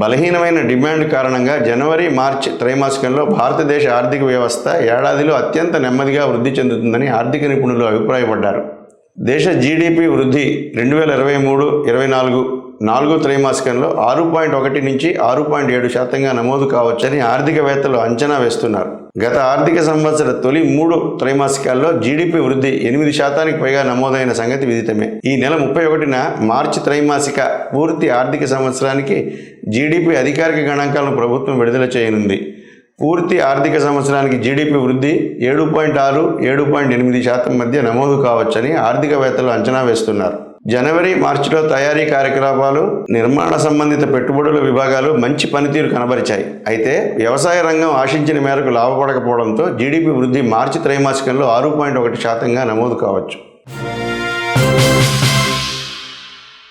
బలహీనమైన డిమాండ్ కారణంగా జనవరి మార్చి త్రైమాసికంలో భారతదేశ ఆర్థిక వ్యవస్థ ఏడాదిలో అత్యంత నెమ్మదిగా వృద్ధి చెందుతుందని ఆర్థిక నిపుణులు అభిప్రాయపడ్డారు. దేశ జీడిపి వృద్ధి రెండు వేల ఇరవై మూడు ఇరవై నాలుగు నాలుగో త్రైమాసికంలో ఆరు పాయింట్ ఒకటి నుంచి ఆరు పాయింట్ ఏడు శాతంగా నమోదు కావచ్చని ఆర్థికవేత్తలు అంచనా వేస్తున్నారు. గత ఆర్థిక సంవత్సర తొలి మూడు త్రైమాసికాల్లో జీడిపి వృద్ధి ఎనిమిది శాతానికి పైగా నమోదైన సంగతి విదితమే. ఈ నెల ముప్పై ఒకటిన మార్చి త్రైమాసిక పూర్తి ఆర్థిక సంవత్సరానికి జీడిపి అధికారిక గణాంకాలను ప్రభుత్వం విడుదల చేయనుంది. పూర్తి ఆర్థిక సంవత్సరానికి జీడిపి వృద్ధి ఏడు పాయింట్ ఆరు ఏడు పాయింట్ ఎనిమిది శాతం మధ్య నమోదు కావచ్చని ఆర్థికవేత్తలు అంచనా వేస్తున్నారు. జనవరి మార్చిలో తయారీ కార్యకలాపాలు నిర్మాణ సంబంధిత పెట్టుబడుల విభాగాలు మంచి పనితీరు కనబరిచాయి. అయితే వ్యవసాయ రంగం ఆశించిన మేరకు లాభపడకపోవడంతో జీడిపి వృద్ధి మార్చి త్రైమాసికంలో ఆరు పాయింట్ ఒకటి శాతంగా నమోదు కావచ్చు.